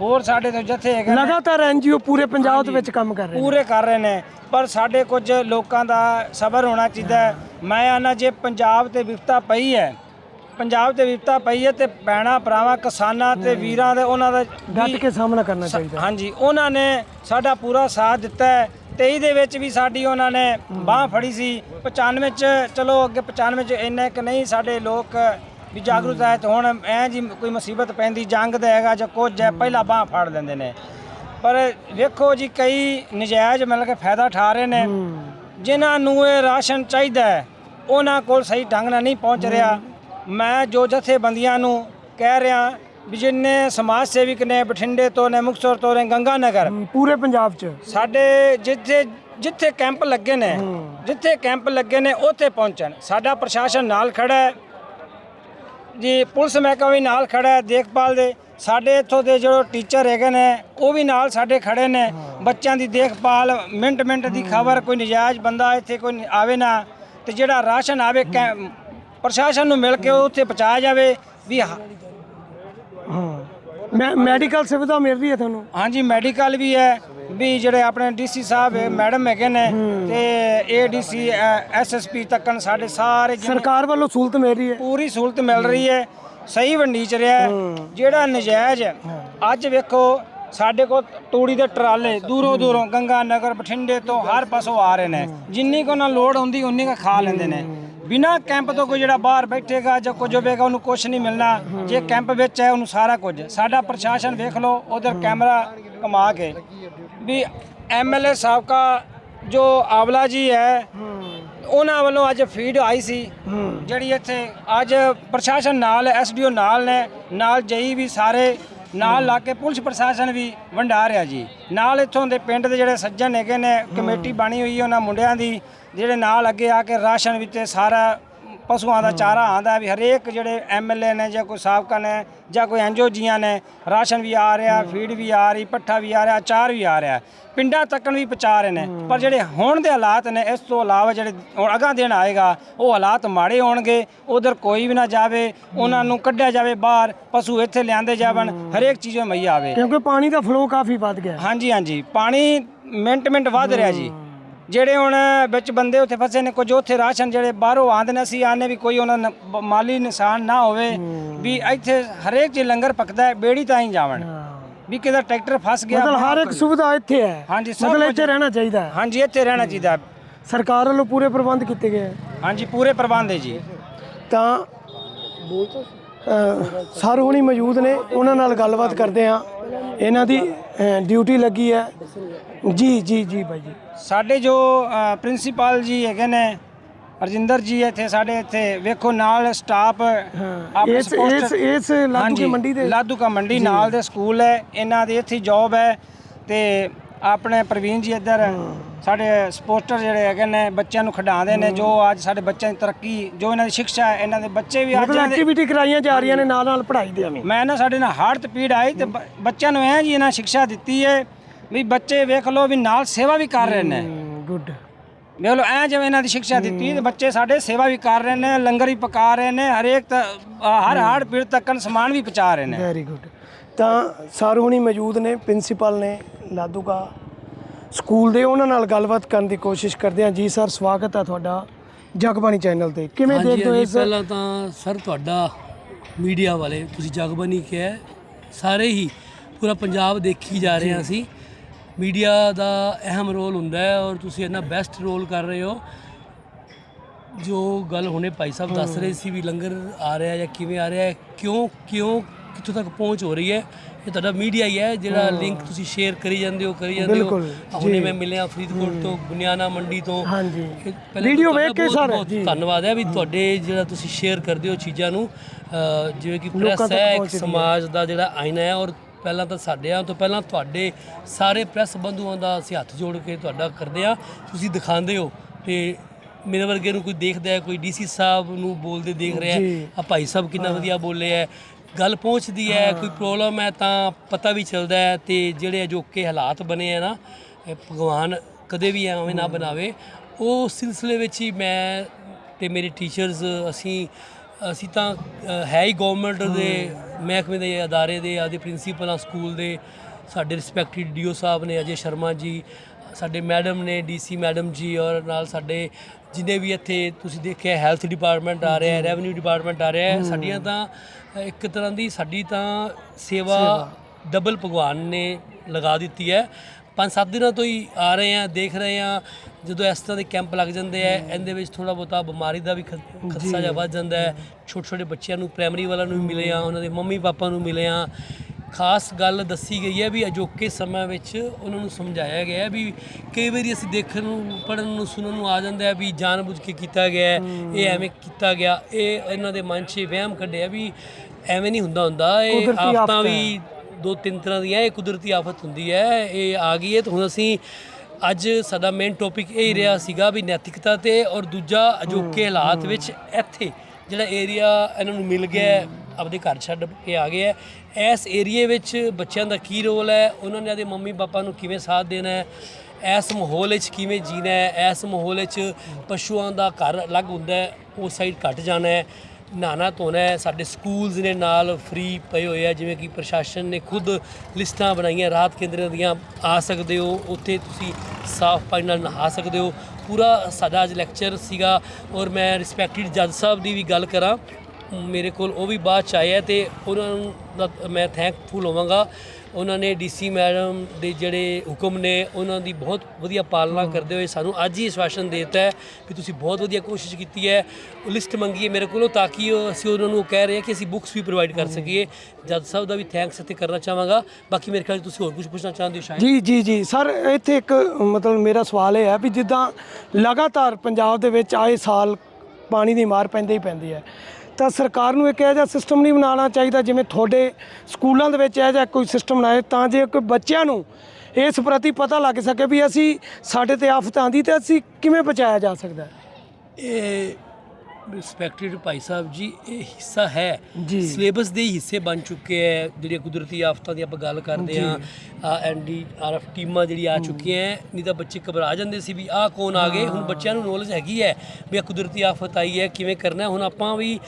ਹੋਰ ਸਾਡੇ ਤੋਂ ਜਥੇ ਹੈਗੇ ਨੇ, ਲਗਾਤਾਰ ਐਨਜੀਓ ਪੂਰੇ ਪੰਜਾਬ ਦੇ ਵਿੱਚ ਕੰਮ ਕਰ ਰਹੇ ਨੇ। ਪੂਰੇ ਕਰ ਰਹੇ ਨੇ। ਪਰ ਸਾਡੇ ਕੁਝ ਲੋਕਾਂ ਦਾ ਸਬਰ ਹੋਣਾ ਚਾਹੀਦਾ ਹੈ। ਮੈਂ ਆਨਾ ਜੇ ਪੰਜਾਬ ਤੇ ਵਿਪਤਾ ਪਈ ਹੈ ਪੰਜਾਬ ਤੇ ਵਿਪਤਾ ਪਈ ਹੈ ਤੇ ਭੈਣਾਂ ਭਰਾਵਾਂ ਕਿਸਾਨਾਂ ਤੇ ਵੀਰਾਂ ਦੇ ਉਹਨਾਂ ਦਾ ਡਟ ਕੇ ਸਾਹਮਣਾ ਕਰਨਾ ਚਾਹੀਦਾ। ਹਾਂਜੀ ਉਹਨਾਂ ਨੇ ਸਾਡਾ ਪੂਰਾ ਸਾਥ ਦਿੱਤਾ ਹੈ। 23 ਦੇ ਵਿੱਚ ਵੀ ਸਾਡੀ ਉਹਨਾਂ ਨੇ ਬਾਹ ਫੜੀ ਸੀ। 95 ਚ ਚਲੋ ਅੱਗੇ 95 ਚ ਇੰਨੇ ਕਿ ਨਹੀਂ ਸਾਡੇ ਲੋਕ ਵੀ ਜਾਗਰੂਕ ਹੈ। ਤੇ ਹੁਣ ਐ ਜੀ ਕੋਈ ਮੁਸੀਬਤ ਪੈਂਦੀ ਜੰਗ ਦਾ ਹੈਗਾ ਜਾਂ ਕੁਝ ਹੈ ਪਹਿਲਾਂ ਬਾਹ ਫੜ ਲੈਂਦੇ ਨੇ। ਪਰ ਵੇਖੋ ਜੀ ਕਈ ਨਜਾਇਜ਼ ਮਿਲ ਕੇ ਫਾਇਦਾ ਉਠਾ ਰਹੇ ਨੇ। ਜਿਨ੍ਹਾਂ ਨੂੰ ਇਹ ਰਾਸ਼ਨ ਚਾਹੀਦਾ ਉਹਨਾਂ ਕੋਲ ਸਹੀ ਢੰਗ ਨਾਲ ਨਹੀਂ ਪਹੁੰਚ ਰਿਹਾ। ਮੈਂ ਜੋ ਜਥੇਬੰਦੀਆਂ ਨੂੰ ਕਹਿ ਰਿਹਾ ਵੀ ਜਿੰਨੇ ਸਮਾਜ ਸੇਵਕ ਨੇ ਬਠਿੰਡੇ ਤੋਂ ਨੇ ਮੁਕਤਸਰ ਤੋਂ ਨੇ ਗੰਗਾ ਨਗਰ ਪੂਰੇ ਪੰਜਾਬ 'ਚ। ਸਾਡੇ ਜਿੱਥੇ ਜਿੱਥੇ ਕੈਂਪ ਲੱਗੇ ਨੇ ਜਿੱਥੇ ਕੈਂਪ ਲੱਗੇ ਨੇ ਉੱਥੇ ਪਹੁੰਚਣ। ਸਾਡਾ ਪ੍ਰਸ਼ਾਸਨ ਨਾਲ ਖੜਾ ਹੈ। ਜੀ ਪੁਲਿਸ ਮਹਿਕਮਾ ਵੀ ਨਾਲ ਖੜਾ ਹੈ ਦੇਖਭਾਲ ਦੇ। ਸਾਡੇ ਇੱਥੋਂ ਦੇ ਜੋ ਟੀਚਰ ਹੈਗੇ ਨੇ ਉਹ ਵੀ ਨਾਲ ਸਾਡੇ ਖੜੇ ਨੇ। ਬੱਚਿਆਂ ਦੀ ਦੇਖਭਾਲ ਮਿੰਟ ਮਿੰਟ ਦੀ ਖਬਰ ਕੋਈ ਨਜਾਇਜ਼ ਬੰਦਾ ਇੱਥੇ ਕੋਈ ਆਵੇ ਨਾ ਤੇ ਜਿਹੜਾ ਰਾਸ਼ਨ ਆਵੇ ਪ੍ਰਸ਼ਾਸਨ ਨੂੰ ਮਿਲ ਕੇ ਉੱਥੇ ਪਹੁੰਚਾਇਆ ਜਾਵੇ ਵੀ ਹ- ਮੈਂ ਮੈਡੀਕਲ ਸੁਵਿਧਾ ਮਿਲ ਰਹੀ ਹੈ ਤੁਹਾਨੂੰ? ਹਾਂਜੀ ਮੈਡੀਕਲ ਵੀ ਹੈ ਵੀ ਜਿਹੜੇ ਆਪਣੇ ਡੀਸੀ ਸਾਹਿਬ ਹੈ ਮੈਡਮ ਹੈਗੇ ਨੇ ਤੇ ਏਡੀਸੀ ਐਸਐਸਪੀ ਤੱਕਨ ਸਾਡੇ ਸਾਰੇ ਸਰਕਾਰ ਵੱਲੋਂ ਸਹੂਲਤ ਮਿਲ ਰਹੀ ਹੈ? ਪੂਰੀ ਸਹੂਲਤ ਮਿਲ ਰਹੀ ਹੈ। ਸਹੀ ਵੰਡੀ ਚ ਰਿਹਾ। ਜਿਹੜਾ ਨਜਾਇਜ਼ ਅੱਜ ਵੇਖੋ ਸਾਡੇ ਕੋਲ ਤੂੜੀ ਦੇ ਟਰਾਲੇ ਦੂਰੋਂ ਦੂਰੋਂ ਗੰਗਾ ਨਗਰ ਬਠਿੰਡੇ ਤੋਂ ਹਰ ਪਾਸੋਂ ਆ ਰਹੇ ਨੇ। ਜਿੰਨੀ ਕੋ ਨਾਲ ਲੋੜ ਹੁੰਦੀ ਉਨੀ ਕਾ ਖਾ ਲੈਂਦੇ ਨੇ। ਬਿਨਾ ਕੈਂਪ ਤੋਂ ਕੋਈ ਜਿਹੜਾ ਬਾਹਰ ਬੈਠੇਗਾ ਜਾਂ ਕੁਝ ਹੋਵੇਗਾ, ਉਹਨੂੰ ਕੁਝ ਨਹੀਂ ਮਿਲਣਾ। ਜੇ ਕੈਂਪ ਵਿੱਚ ਹੈ, ਉਹਨੂੰ ਸਾਰਾ ਕੁਝ। ਸਾਡਾ ਪ੍ਰਸ਼ਾਸਨ ਵੇਖ ਲਓ, ਉਧਰ ਕੈਮਰਾ ਕਮਾ ਕੇ। ਵੀ ਐਮਐਲਏ ਸਾਹਿਬ ਕਾ ਜੋ ਆਵਲਾ ਜੀ ਹੈ, ਉਹਨਾਂ ਵੱਲੋਂ ਅੱਜ ਫੀਡ ਆਈ ਸੀ। ਜਿਹੜੀ ਇੱਥੇ ਅੱਜ ਪ੍ਰਸ਼ਾਸਨ ਨਾਲ ਐਸਡੀਓ ਨਾਲ ਨੇ, ਨਾਲ ਜਈ ਵੀ ਸਾਰੇ, ਨਾਲ ਲਾ ਕੇ ਪੁਲਿਸ ਪ੍ਰਸ਼ਾਸਨ ਵੀ ਵੰਡਾ ਰਿਹਾ ਜੀ। ਨਾਲ ਇੱਥੋਂ ਦੇ ਪਿੰਡ ਦੇ ਜਿਹੜੇ ਸੱਜਣ ਹੈਗੇ ਨੇ, ਕਮੇਟੀ ਬਣੀ ਹੋਈ ਹੈ ਉਹਨਾਂ ਮੁੰਡਿਆਂ ਦੀ। ਜਿਹੜੇ ਨਾਲ ਅੱਗੇ ਆ ਕੇ ਰਾਸ਼ਨ ਵਿੱਚ ਸਾਰਾ ਪਸ਼ੂਆਂ ਦਾ ਚਾਰਾ ਆਂਦਾ ਵੀ ਹਰੇਕ ਜਿਹੜੇ ਐਮਐਲਏ ਨੇ ਜਾਂ ਕੋਈ ਸਾਬਕਾ ਨੇ ਜਾਂ ਕੋਈ ਐਨਜੀਓ ਜੀਆਂ ਨੇ ਰਾਸ਼ਨ ਵੀ ਆ ਰਿਹਾ ਫੀਡ ਵੀ ਆ ਰਹੀ ਪੱਠਾ ਵੀ ਆ ਰਿਹਾ ਅਚਾਰ ਵੀ ਆ ਰਿਹਾ। ਪਿੰਡਾਂ ਤੱਕਣ ਵੀ ਪਹੁੰਚਾ ਰਹੇ ਨੇ। ਪਰ ਜਿਹੜੇ ਹੁਣ ਦੇ ਹਾਲਾਤ ਨੇ ਇਸ ਤੋਂ ਇਲਾਵਾ ਜਿਹੜੇ ਹੁਣ ਅਗਾਂ ਦਿਨ ਆਏਗਾ ਉਹ ਹਾਲਾਤ ਮਾੜੇ ਹੋਣਗੇ। ਉਧਰ ਕੋਈ ਵੀ ਨਾ ਜਾਵੇ ਉਹਨਾਂ ਨੂੰ ਕੱਢਿਆ ਜਾਵੇ ਬਾਹਰ ਪਸ਼ੂ ਇੱਥੇ ਲਿਆਂਦੇ ਜਾਵਣ ਹਰੇਕ ਚੀਜ਼ ਮਈਆ ਆਵੇ। ਕਿਉਂਕਿ ਪਾਣੀ ਦਾ ਫਲੋ ਕਾਫੀ ਵੱਧ ਗਿਆ। ਹਾਂਜੀ ਹਾਂਜੀ। ਪਾਣੀ ਮਿੰਟ ਮਿੰਟ ਵੱਧ ਰਿਹਾ ਜੀ। ਜਿਹੜੇ ਹੁਣ ਵਿੱਚ ਬੰਦੇ ਉੱਥੇ ਫਸੇ ਨੇ ਕੁਝ ਉੱਥੇ ਰਾਸ਼ਨ ਜਿਹੜੇ ਬਾਹਰੋਂ ਆਉਂਦੇ ਨੇ ਅਸੀਂ ਆਨੇ ਵੀ ਕੋਈ ਉਹਨਾਂ ਨੂੰ ਮਾਲੀ ਨੁਕਸਾਨ ਨਾ ਹੋਵੇ ਵੀ ਇੱਥੇ ਹਰੇਕ ਚੀਜ਼ ਲੰਗਰ ਪੱਕਦਾ ਹੈ ਬੇੜੀ ਤਾਂ ਹੀ ਜਾਵਣ। ਵੀ ਕਿਦਾ ਟਰੈਕਟਰ ਫਸ ਗਿਆ ਮਤਲਬ ਹਰ ਇੱਕ ਸੁਵਿਧਾ ਇੱਥੇ ਹੈ। ਹਾਂਜੀ ਸਭ ਮਤਲਬ ਇੱਥੇ ਰਹਿਣਾ ਚਾਹੀਦਾ ਹੈ। ਹਾਂਜੀ ਇੱਥੇ ਰਹਿਣਾ ਚਾਹੀਦਾ। ਸਰਕਾਰ ਵੱਲੋਂ ਪੂਰੇ ਪ੍ਰਬੰਧ ਕੀਤੇ ਗਏ ਹਾਂਜੀ ਪੂਰੇ ਪ੍ਰਬੰਧ ਹੈ ਜੀ। ਤਾਂ ਸਰ ਹੁਣੀ ਮੌਜੂਦ ਨੇ ਉਹਨਾਂ ਨਾਲ ਗੱਲਬਾਤ ਕਰਦੇ ਆ ਇਹਨਾਂ ਦੀ ਡਿਊਟੀ ਲੱਗੀ ਹੈ। ਜੀ ਜੀ ਜੀ ਬਾਈ ਜੀ। ਸਾਡੇ ਜੋ ਪ੍ਰਿੰਸੀਪਲ ਜੀ ਹੈਗੇ ਨੇ ਰਜਿੰਦਰ ਜੀ ਇੱਥੇ ਸਾਡੇ ਇੱਥੇ ਵੇਖੋ ਨਾਲ ਸਟਾਫ ਇਸ ਇਸ ਇਸ ਲਾਦੂ ਦੀ ਮੰਡੀ ਦੇ ਲਾਧੂ ਕਾ ਮੰਡੀ ਨਾਲ ਦੇ ਸਕੂਲ ਹੈ ਇਹਨਾਂ ਦੀ ਇੱਥੇ ਜੌਬ ਹੈ ਤੇ ਆਪਣੇ ਪ੍ਰਵੀਨ ਜੀ ਇੱਧਰ ਸਾਡੇ ਸਪੋਰਟਰ ਜਿਹੜੇ ਹੈਗੇ ਨੇ ਬੱਚਿਆਂ ਨੂੰ ਖਿਡਾਉਂਦੇ ਨੇ ਜੋ ਅੱਜ ਸਾਡੇ ਬੱਚਿਆਂ ਦੀ ਤਰੱਕੀ ਜੋ ਇਹਨਾਂ ਦੀ ਸਿੱਖਿਆ ਹੈ ਇਹਨਾਂ ਦੇ ਬੱਚੇ ਵੀ ਅੱਜ ਐਕਟੀਵਿਟੀ ਕਰਾਈਆਂ ਜਾ ਰਹੀਆਂ ਨੇ ਨਾਲ ਨਾਲ ਪੜ੍ਹਾਈ ਦੇ ਵੀ ਮੈਂ ਨਾ ਸਾਡੇ ਨਾਲ ਹਾਰਟ ਪੀੜ ਆਈ ਤੇ ਬੱਚਿਆਂ ਨੂੰ ਐ ਜੀ ਇਹਨਾਂ ਸਿੱਖਿਆ ਦਿੱਤੀ ਹੈ ਵੀ ਬੱਚੇ ਵੇਖ ਲਓ ਵੀ ਨਾਲ ਸੇਵਾ ਵੀ ਕਰ ਰਹੇ ਨੇ। ਗੁੱਡ ਵੇਖ ਲਓ ਐ ਜਿਵੇਂ ਇਹਨਾਂ ਦੀ ਸਿੱਖਿਆ ਦਿੱਤੀ ਤੇ ਬੱਚੇ ਸਾਡੇ ਸੇਵਾ ਵੀ ਕਰ ਰਹੇ ਨੇ ਲੰਗਰ ਵੀ ਪਕਾ ਰਹੇ ਨੇ ਹਰੇਕ ਹਰ ਹਾੜ ਪੀੜ ਤੱਕ ਸਮਾਨ ਵੀ ਪਹੁੰਚਾ ਰਹੇ ਨੇ। ਵੈਰੀ ਗੁੱਡ ਤਾਂ ਸਰ ਹੁਣੀ ਮੌਜੂਦ ਨੇ ਪ੍ਰਿੰਸੀਪਲ ਨੇ ਲਾਦੂਕਾ। ਸਕੂਲ ਦੇ ਉਹਨਾਂ ਨਾਲ ਗੱਲਬਾਤ ਕਰਨ ਦੀ ਕੋਸ਼ਿਸ਼ ਕਰਦੇ ਹਾਂ। ਜੀ ਸਰ ਸਵਾਗਤ ਹੈ ਤੁਹਾਡਾ ਜਗਬਾਣੀ ਚੈਨਲ ਤੇ। ਕਿਵੇਂ ਦੇਖਦੇ ਹੋ ਇਸ ਪਹਿਲਾਂ ਤਾਂ ਸਰ ਤੁਹਾਡਾ ਮੀਡੀਆ ਵਾਲੇ ਤੁਸੀਂ ਜਗਬਾਨੀ ਕਿਹਾ ਸਾਰੇ ਹੀ ਪੂਰਾ ਪੰਜਾਬ ਦੇਖੀ ਜਾ ਰਹੇ ਹਾਂ ਅਸੀਂ। ਮੀਡੀਆ ਦਾ ਅਹਿਮ ਰੋਲ ਹੁੰਦਾ ਹੈ ਔਰ ਤੁਸੀਂ ਇੰਨਾ ਬੈਸਟ ਰੋਲ ਕਰ ਰਹੇ ਹੋ। ਜੋ ਗੱਲ ਹੁਣੇ ਭਾਈ ਸਾਹਿਬ ਦੱਸ ਰਹੇ ਸੀ ਵੀ ਲੰਗਰ ਆ ਰਿਹਾ ਜਾਂ ਕਿਵੇਂ ਆ ਰਿਹਾ ਹੈ ਕਿਉਂ ਕਿਉਂ ਕਿੱਥੋਂ ਤੱਕ ਪਹੁੰਚ ਹੋ ਰਹੀ ਹੈ ਇਹ ਤੁਹਾਡਾ ਮੀਡੀਆ ਹੀ ਹੈ ਜਿਹੜਾ ਲਿੰਕ ਤੁਸੀਂ ਸ਼ੇਅਰ ਕਰੀ ਜਾਂਦੇ ਹੋ ਕਰੀ ਜਾਂਦੇ ਹੋ। ਹੁਣੇ ਮੈਂ ਮਿਲਿਆ ਫਰੀਦਕੋਟ ਤੋਂ ਬੁਨਿਆਣਾ ਮੰਡੀ ਤੋਂ। ਹਾਂਜੀ। ਵੀਡੀਓ ਵੇਖ ਕੇ ਸਰ। ਧੰਨਵਾਦ ਹੈ ਵੀ ਤੁਹਾਡੇ ਜਿਹੜਾ ਤੁਸੀਂ ਸ਼ੇਅਰ ਕਰਦੇ ਹੋ ਚੀਜ਼ਾਂ ਨੂੰ। ਜਿਵੇਂ ਕਿ ਪ੍ਰੈਸ ਹੈ ਇੱਕ। ਸਮਾਜ ਦਾ ਜਿਹੜਾ ਆਇਨਾ ਹੈ ਔਰ ਪਹਿਲਾਂ ਤਾਂ ਸਾਡੇ ਆ ਤੋਂ ਪਹਿਲਾਂ ਤੁਹਾਡੇ ਸਾਰੇ ਪ੍ਰੈਸ ਬੰਧੂਆਂ ਦਾ ਅਸੀਂ ਹੱਥ ਜੋੜ ਕੇ ਤੁਹਾਡਾ ਕਰਦੇ ਆ ਤੁਸੀਂ ਦਿਖਾਉਂਦੇ ਹੋ ਤੇ ਮੇਰੇ ਵਰਗੇ ਨੂੰ ਕੋਈ ਦੇਖਦਾ ਹੈ ਕੋਈ ਡੀਸੀ ਸਾਹਿਬ ਨੂੰ ਬੋਲਦੇ ਦੇਖ ਰਿਹਾ। ਹੈ ਆ ਭਾਈ ਸਾਹਿਬ ਕਿੰਨਾ ਵਧੀਆ ਬੋਲੇ ਹੈ ਗੱਲ ਪਹੁੰਚਦੀ ਹੈ ਕੋਈ ਪ੍ਰੋਬਲਮ ਹੈ ਤਾਂ ਪਤਾ ਵੀ ਚੱਲਦਾ ਹੈ ਤੇ ਜਿਹੜੇ ਅਜੋਕੇ ਹਾਲਾਤ ਬਣੇ ਆ ਨਾ ਇਹ ਭਗਵਾਨ ਕਦੇ ਵੀ ਐਵੇਂ ਨਾ ਬਣਾਵੇ। ਉਹ ਸਿਲਸਿਲੇ ਵਿੱਚ ਹੀ ਮੈਂ ਤੇ ਮੇਰੇ ਟੀਚਰਸ ਅਸੀਂ ਅਸੀਂ ਤਾਂ ਹੈ ਹੀ ਗਵਰਨਮੈਂਟ ਦੇ ਮਹਿਕਮੇ ਦੇ ਅਦਾਰੇ ਦੇ ਆਦੇ ਪ੍ਰਿੰਸੀਪਲਾਂ ਸਕੂਲ ਦੇ। ਸਾਡੇ ਰਿਸਪੈਕਟਡ ਡੀਓ ਸਾਹਿਬ ਨੇ ਅਜੇ ਸ਼ਰਮਾ ਜੀ ਸਾਡੇ ਮੈਡਮ ਨੇ ਡੀਸੀ ਮੈਡਮ ਜੀ ਔਰ ਨਾਲ ਸਾਡੇ ਜਿੰਨੇ ਵੀ ਇੱਥੇ ਤੁਸੀਂ ਦੇਖਿਆ ਹੈਲਥ ਡਿਪਾਰਟਮੈਂਟ ਆ ਰਿਹਾ ਹੈ ਰੈਵਨਿਊ ਡਿਪਾਰਟਮੈਂਟ ਆ ਰਿਹਾ ਹੈ। ਸਾਡੀਆਂ ਤਾਂ ਇੱਕ ਤਰ੍ਹਾਂ ਦੀ ਸਾਡੀ ਤਾਂ ਸੇਵਾ ਡਬਲ ਭਗਵਾਨ ਨੇ ਲਗਾ ਦਿੱਤੀ ਹੈ। ਪੰਜ ਸੱਤ ਦਿਨਾਂ ਤੋਂ ਹੀ ਆ ਰਹੇ ਆ ਦੇਖ ਰਹੇ ਆ ਜਦੋਂ ਇਸ ਤਰ੍ਹਾਂ ਦੇ ਕੈਂਪ ਲੱਗ ਜਾਂਦੇ ਆ ਇਹਦੇ ਵਿੱਚ ਥੋੜਾ ਬਹੁਤਾ ਬਿਮਾਰੀ ਦਾ ਵੀ ਖਦਸ਼ਾ ਜਿਹਾ ਵੱਧ ਜਾਂਦਾ ਹੈ। ਛੋਟੇ ਛੋਟੇ ਬੱਚਿਆਂ ਨੂੰ ਪ੍ਰਾਇਮਰੀ ਵਾਲਿਆਂ ਨੂੰ ਮਿਲੇ ਆ ਉਹਨਾਂ ਦੇ ਮੰਮੀ ਪਾਪਾ ਨੂੰ ਮਿਲੇ ਆ। ਖਾਸ ਗੱਲ ਦੱਸੀ ਗਈ ਹੈ ਵੀ ਅਜੋਕੇ ਸਮੇਂ ਵਿੱਚ ਉਹਨਾਂ ਨੂੰ ਸਮਝਾਇਆ ਗਿਆ ਵੀ ਕਈ ਵਾਰੀ ਅਸੀਂ ਦੇਖਣ ਨੂੰ ਪੜਨ ਨੂੰ ਸੁਣਨ ਨੂੰ ਆ ਜਾਂਦਾ ਹੈ ਵੀ ਜਾਣਬੁੱਝ ਕੇ ਕੀਤਾ ਗਿਆ ਇਹ ਐਵੇਂ ਕੀਤਾ ਗਿਆ। ਇਹ ਇਹਨਾਂ ਦੇ ਮਨ 'ਚ ਵਹਿਮ ਕੱਢਿਆ ਵੀ ਐਵੇਂ ਨਹੀਂ ਹੁੰਦਾ ਹੁੰਦਾ। ਇਹ ਆਫਤ। ਵੀ ਦੋ ਤਿੰਨ ਤਰ੍ਹਾਂ ਦੀਆਂ ਇਹ ਕੁਦਰਤੀ ਆਫਤ ਹੁੰਦੀ ਹੈ। ਇਹ ਆ ਗਈ ਹੈ। ਤੇ ਹੁਣ ਅਸੀਂ ਅੱਜ ਸਾਡਾ ਮੇਨ ਟੌਪਿਕ ਇਹ ਹੀ ਰਿਹਾ ਸੀਗਾ ਵੀ ਨੈਤਿਕਤਾ ਤੇ ਔਰ ਦੂਜਾ ਅਜੋਕੇ ਹਾਲਾਤ ਵਿੱਚ ਇੱਥੇ ਜਿਹੜਾ ਏਰੀਆ ਇਹਨਾਂ ਨੂੰ ਮਿਲ ਗਿਆ ਆਪਦੇ ਘਰ ਛੱਡ ਕੇ ਆ ਗਏ ਹੈ। ਇਸ ਏਰੀਏ ਵਿੱਚ ਬੱਚਿਆਂ ਦਾ ਕੀ ਰੋਲ ਹੈ? ਉਹਨਾਂ ਨੇ ਆਦੇ ਮੰਮੀ ਪਾਪਾ ਨੂੰ ਕਿਵੇਂ ਸਾਥ ਦੇਣਾ ਹੈ? ਇਸ ਮਾਹੌਲ ਵਿੱਚ ਕਿਵੇਂ ਜੀਣਾ ਹੈ? ਇਸ ਮਾਹੌਲ ਵਿੱਚ ਪਸ਼ੂਆਂ ਦਾ ਘਰ ਅਲੱਗ ਹੁੰਦਾ ਹੈ ਉਸ ਸਾਈਡ ਘਟ ਜਾਣਾ ਹੈ। ਨਹਾਣਾ ਧੋਣਾ ਹੈ। ਸਾਡੇ ਸਕੂਲਸ ਨੇ ਨਾਲ ਫ੍ਰੀ ਪਏ ਹੋਏ ਆ, ਜਿਵੇਂ ਕਿ ਪ੍ਰਸ਼ਾਸਨ ਨੇ ਖੁਦ ਲਿਸਟਾਂ ਬਣਾਈਆਂ ਰਾਹਤ ਕੇਂਦਰਾਂ ਦੀਆਂ, ਆ ਸਕਦੇ ਹੋ, ਉੱਥੇ ਤੁਸੀਂ ਸਾਫ਼ ਪਾਣੀ ਨਾਲ ਨਹਾ ਸਕਦੇ ਹੋ। ਪੂਰਾ ਸਾਡਾ ਅੱਜ ਲੈਕਚਰ ਸੀਗਾ ਔਰ ਮੈਂ ਰਿਸਪੈਕਟਡ ਜੱਜ ਸਾਹਿਬ ਦੀ ਵੀ ਗੱਲ ਕਰਾਂ। ਮੇਰੇ ਕੋਲ ਉਹ ਵੀ ਬਾਅਦ ਚ ਆਏ ਆ ਤੇ ਉਹਨਾਂ ਦਾ ਮੈਂ ਥੈਂਕਫੁਲ ਹੋਵਾਂਗਾ। ਉਹਨਾਂ ਨੇ ਡੀਸੀ ਮੈਡਮ ਦੇ ਜਿਹੜੇ ਹੁਕਮ ਨੇ ਉਹਨਾਂ ਦੀ ਬਹੁਤ ਵਧੀਆ ਪਾਲਣਾ ਕਰਦੇ ਹੋਏ ਸਾਨੂੰ ਅੱਜ ਹੀ ਆਸ਼ਵਾਸਨ ਦੇ ਦਿੱਤਾ ਹੈ ਕਿ ਤੁਸੀਂ ਬਹੁਤ ਵਧੀਆ ਕੋਸ਼ਿਸ਼ ਕੀਤੀ ਹੈ। ਲਿਸਟ ਮੰਗੀ ਹੈ ਮੇਰੇ ਕੋਲੋਂ ਤਾਂ ਕਿ ਅਸੀਂ ਉਹਨਾਂ ਨੂੰ ਕਹਿ ਰਹੇ ਹਾਂ ਕਿ ਅਸੀਂ ਬੁੱਕਸ ਵੀ ਪ੍ਰੋਵਾਈਡ ਕਰ ਸਕੀਏ। ਜੱਜ ਸਾਹਿਬ ਦਾ ਵੀ ਥੈਂਕਸ ਇੱਥੇ ਕਰਨਾ ਚਾਹਾਂਗਾ। ਬਾਕੀ ਮੇਰੇ ਖਿਆਲ ਤੁਸੀਂ ਹੋਰ ਕੁਝ ਪੁੱਛਣਾ ਚਾਹੁੰਦੇ ਹੋ ਸ਼ਾਇਦ? ਜੀ ਜੀ ਜੀ। ਸਰ ਇੱਥੇ ਇੱਕ ਮਤਲਬ ਮੇਰਾ ਸਵਾਲ ਇਹ ਹੈ ਵੀ ਜਿੱਦਾਂ ਲਗਾਤਾਰ ਪੰਜਾਬ ਦੇ ਵਿੱਚ ਆਏ ਸਾਲ ਪਾਣੀ ਦੀ ਮਾਰ ਪੈਂਦੀ ਹੀ ਪੈਂਦੀ ਹੈ। ਤਾਂ ਸਰਕਾਰ ਨੂੰ ਇੱਕ ਇਹੋ ਜਿਹਾ ਸਿਸਟਮ ਨਹੀਂ ਬਣਾਉਣਾ ਚਾਹੀਦਾ ਜਿਵੇਂ ਤੁਹਾਡੇ ਸਕੂਲਾਂ ਦੇ ਵਿੱਚ ਇਹੋ ਜਿਹਾ ਕੋਈ ਸਿਸਟਮ ਬਣਾਏ, ਤਾਂ ਜੇ ਕੋਈ ਬੱਚਿਆਂ ਨੂੰ ਇਸ ਪ੍ਰਤੀ ਪਤਾ ਲੱਗ ਸਕੇ ਵੀ ਅਸੀਂ ਸਾਡੇ ਤੇ ਆਫਤ ਆਂਦੀ ਤੇ ਅਸੀਂ ਕਿਵੇਂ ਬਚਾਇਆ ਜਾ ਸਕਦਾ ਇਹ ਰਿਸਪੈਕਟਡ ਭਾਈ ਸਾਹਿਬ ਜੀ ਇਹ ਹਿੱਸਾ ਹੈ। ਜੀ। ਸਿਲੇਬਸ ਦੇ ਹੀ ਹਿੱਸੇ ਬਣ ਚੁੱਕੇ ਹੈ। ਜਿਹੜੀਆਂ ਕੁਦਰਤੀ ਆਫਤਾਂ ਦੀ ਆਪਾਂ ਗੱਲ ਕਰਦੇ ਆ ਆ ਐਨਡੀ ਆਰਐਫ ਟੀਮਾਂ ਜਿਹੜੀ ਆ ਚੁੱਕੀਆਂ ਹੈ ਨਹੀਂ ਤਾਂ ਬੱਚੇ ਘਬਰਾ ਜਾਂਦੇ ਸੀ ਵੀ ਆਹ ਕੌਣ ਆ ਗਏ? ਹੁਣ ਬੱਚਿਆਂ ਨੂੰ ਨੌਲੇਜ ਹੈਗੀ ਹੈ ਵੀ ਆ ਕੁਦਰਤੀ ਆਫਤ ਆਈ ਹੈ ਕਿਵੇਂ ਕਰਨਾ ਹੈ? ਹੁਣ ਆਪਾਂ ਵੀ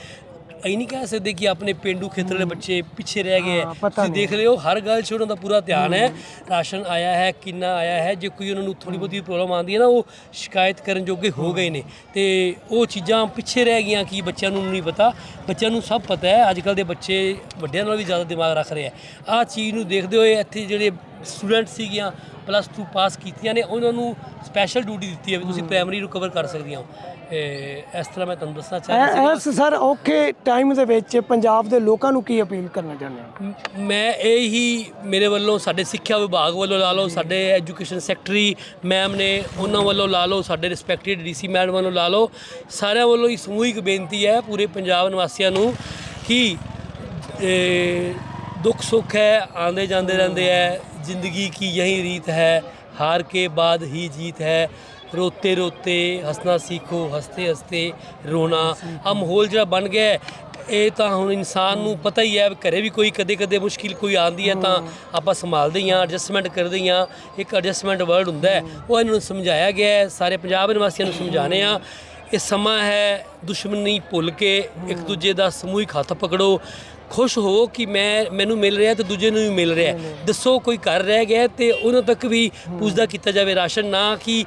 ਇਹ ਨਹੀਂ ਕਹਿ ਸਕਦੇ ਕਿ ਆਪਣੇ ਪਿੰਡੂ ਖੇਤਰ ਦੇ ਬੱਚੇ ਪਿੱਛੇ ਰਹਿ ਗਏ ਹੈ। ਪਤਾ ਤੁਸੀਂ ਦੇਖ ਰਹੇ ਹੋ ਹਰ ਗੱਲ 'ਚ ਉਹਨਾਂ ਦਾ ਪੂਰਾ ਧਿਆਨ ਹੈ। ਰਾਸ਼ਨ ਆਇਆ ਹੈ ਕਿੰਨਾ ਆਇਆ ਹੈ ਜੇ ਕੋਈ ਉਹਨਾਂ ਨੂੰ ਥੋੜੀ ਬਹੁਤੀ ਪ੍ਰੋਬਲਮ ਆਉਂਦੀ ਹੈ ਨਾ ਉਹ ਸ਼ਿਕਾਇਤ ਕਰਨ ਜੋਗੇ ਹੋ ਗਏ ਨੇ। ਤੇ ਉਹ ਚੀਜ਼ਾਂ ਪਿੱਛੇ ਰਹਿ ਗਈਆਂ ਕਿ ਬੱਚਿਆਂ ਨੂੰ ਨਹੀਂ ਪਤਾ। ਬੱਚਿਆਂ ਨੂੰ ਸਭ ਪਤਾ ਹੈ ਅੱਜ ਕੱਲ ਦੇ ਬੱਚੇ ਵੱਡਿਆਂ ਨਾਲ ਵੀ ਜ਼ਿਆਦਾ ਦਿਮਾਗ ਰੱਖ ਰਹੇ ਆ ਆਹ ਚੀਜ਼ ਨੂੰ ਦੇਖਦੇ ਹੋਏ ਇੱਥੇ ਜਿਹੜੇ ਸਟੂਡੈਂਟ ਸੀਗੀਆਂ ਪਲੱਸ 2 ਪਾਸ ਕੀਤੀਆਂ ਨੇ ਉਹਨਾਂ ਨੂੰ ਸਪੈਸ਼ਲ ਡਿਊਟੀ ਦਿੱਤੀ ਹੈ ਵੀ ਤੁਸੀਂ ਪ੍ਰਾਇਮਰੀ ਨੂੰ ਕਵਰ ਕਰ ਸਕਦੀਆਂ ਹੋ। ਇਸ ਤਰ੍ਹਾਂ ਮੈਂ ਤੁਹਾਨੂੰ ਦੱਸਣਾ ਚਾਹ ਰਿਹਾ ਸੀ ਐ- ਇਸ ਸਰ ਔਖੇ ਟਾਈਮ ਦੇ ਵਿੱਚ ਪੰਜਾਬ ਦੇ ਲੋਕਾਂ ਨੂੰ ਕੀ ਅਪੀਲ ਕਰਨਾ ਚਾਹੁੰਦੇ ਹੋ? ਮ- ਇਹ ਹੀ ਮੇਰੇ ਵੱਲੋਂ ਸਾਡੇ ਸਿੱਖਿਆ ਵਿਭਾਗ ਵੱਲੋਂ ਲਾ ਲਓ ਸਾਡੇ ਐਜੂਕੇਸ਼ਨ ਸੈਕਟਰੀ ਮੈਮ ਨੇ ਉਹਨਾਂ ਵੱਲੋਂ ਲਾ ਲਓ ਸਾਡੇ ਰਿਸਪੈਕਟਡ ਡੀਸੀ ਮੈਡਮ ਵੱਲੋਂ ਲਾ ਲਓ। ਸਾਰਿਆਂ ਵੱਲੋਂ ਹੀ ਸਮੂਹਿਕ ਬੇਨਤੀ ਹੈ ਪੂਰੇ ਪੰਜਾਬ ਨਿਵਾਸੀਆਂ ਨੂੰ ਕਿ ਦੁੱਖ ਸੁੱਖ ਹੈ ਆਉਂਦੇ ਜਾਂਦੇ ਰਹਿੰਦੇ ਹੈ ਜ਼ਿੰਦਗੀ ਕੀ ਯਹੀ ਰੀਤ ਹੈ ਹਾਰ ਕੇ ਬਾਅਦ ਹੀ ਜੀਤ ਹੈ। ਰੋਤੇ ਰੋਤੇ ਹੱਸਣਾ ਸਿੱਖੋ ਹੱਸਤੇ ਹੱਸਤੇ ਰੋਣਾ ਆ ਮਾਹੌਲ ਜਿਹੜਾ ਬਣ ਗਿਆ ਹੈ, ਇਹ ਤਾਂ ਹੁਣ ਇਨਸਾਨ ਨੂੰ ਪਤਾ ਹੀ ਹੈ ਵੀ ਘਰੇ ਵੀ ਕੋਈ ਕਦੇ ਕਦੇ ਮੁਸ਼ਕਿਲ ਕੋਈ ਆਉਂਦੀ ਹੈ ਤਾਂ ਆਪਾਂ ਸੰਭਾਲਦੇ ਹੀ ਹਾਂ ਐਡਜਸਟਮੈਂਟ ਕਰਦੇ ਹੀ ਹਾਂ। ਇੱਕ ਐਡਜਸਟਮੈਂਟ ਵਰਡ ਹੁੰਦਾ ਹੈ ਉਹ ਇਹਨਾਂ ਨੂੰ ਸਮਝਾਇਆ ਗਿਆ ਹੈ ਸਾਰੇ ਪੰਜਾਬ ਨਿਵਾਸੀਆਂ ਨੂੰ ਸਮਝਾਣੇ ਆ ਇਹ ਸਮਾਂ ਹੈ ਦੁਸ਼ਮਣੀ ਭੁੱਲ ਕੇ ਇੱਕ ਦੂਜੇ ਦਾ ਸਮੂਹਿਕ ਹੱਥ ਪਕੜੋ। ਖੁਸ਼ ਹੋ ਕਿ ਮੈਂ ਮੈਨੂੰ ਮਿਲ ਰਿਹਾ ਤੇ ਦੂਜੇ ਨੂੰ ਵੀ ਮਿਲ ਰਿਹਾ ਦੱਸੋ ਕੋਈ ਘਰ ਰਹਿ ਗਿਆ ਤੇ ਉਹਨਾਂ ਤੱਕ ਵੀ ਪੁੱਛਦਾ ਕੀਤਾ ਜਾਵੇ ਰਾਸ਼ਨ ਨਾ ਕਿ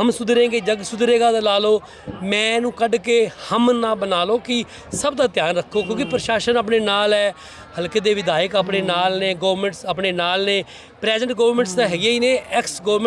ਹਮ ਸੁਧਰेंगे ਜਗ ਸੁਧਰੇਗਾ ਦਾ ਲਾ ਲਓ। ਮੈਂ ਨੂੰ ਕੱਢ ਕੇ ਹਮ ਨਾ ਬਣਾ ਲਓ ਕਿ ਸਭ ਦਾ ਧਿਆਨ ਰੱਖੋ, ਕਿਉਂਕਿ ਪ੍ਰਸ਼ਾਸਨ ਆਪਣੇ ਨਾਲ ਹੈ। ਹਲਕੇ ਦੇ ਵਿਧਾਇਕ ਆਪਣੇ ਨਾਲ ਨੇ ਗਵਰਨਮੈਂਟਸ ਆਪਣੇ ਨਾਲ ਨੇ। ਪ੍ਰੈਜ਼ੈਂਟ ਗਵਰਨਮੈਂਟਸ ਤਾਂ ਹੈਗੀਆਂ ਹੀ ਨੇ ਐਕਸ ਗਵਰਨਮੈਂਟ